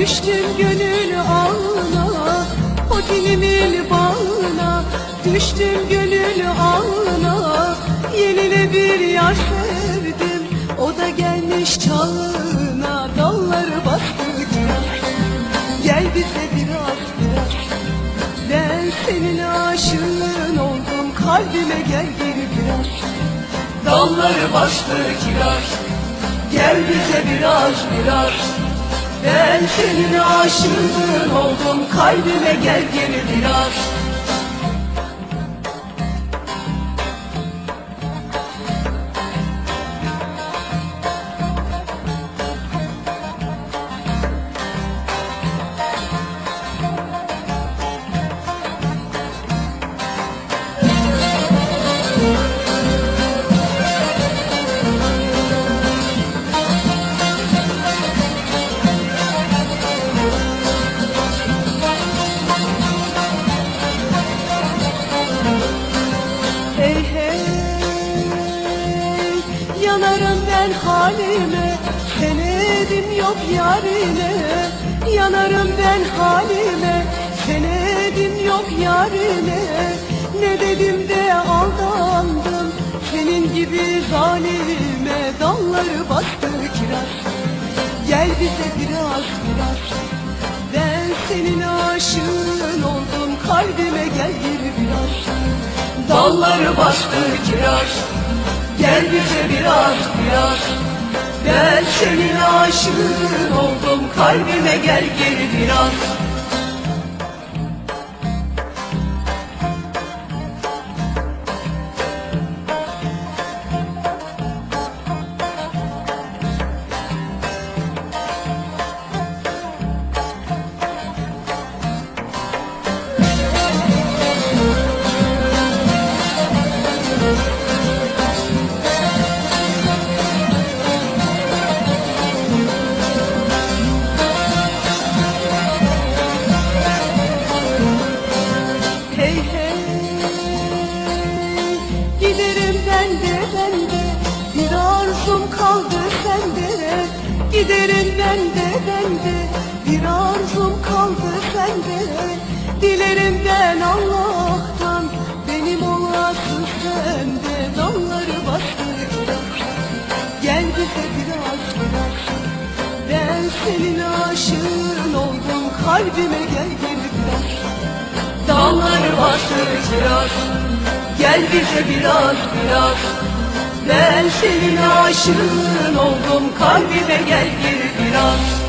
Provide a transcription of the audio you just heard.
Düştüm gönül ağına. O dilimin bağına Düştüm gönül ağına. Yenile bir yar sevdim O da gelmiş çağına. Dalları bastı Gel bize biraz biraz. Ben senin aşığın oldum Kalbime gel geri biraz. Dalları kiraz Gel bize biraz biraz Ben senin aşığın oldum. Kalbime gel geri biraz ben halime Senedim yok yarine. Yanarım ben halime Senedim yok yarine. Ne dedim de aldandım Senin gibi zalime. Dalları bastı kiraz. Gel bize biraz biraz Ben senin aşığın oldum. Kalbime gel geri biraz. Dalları bastı kiraz Gel bize biraz biraz Ben senin aşığın oldum. Kalbime gel geri biraz Hey kaldı sende Giderim ben de ben de Bir arzum kaldı sende Dilerim ben Allah'tan. Benim olasın sende Dalları bastı. Biraz Gel bize biraz biraz Ben senin aşığın oldum Kalbime gel gel biraz Dağları bastır kiraz Gel bize biraz biraz Ben senin aşığın oldum Kalbime gel geri biraz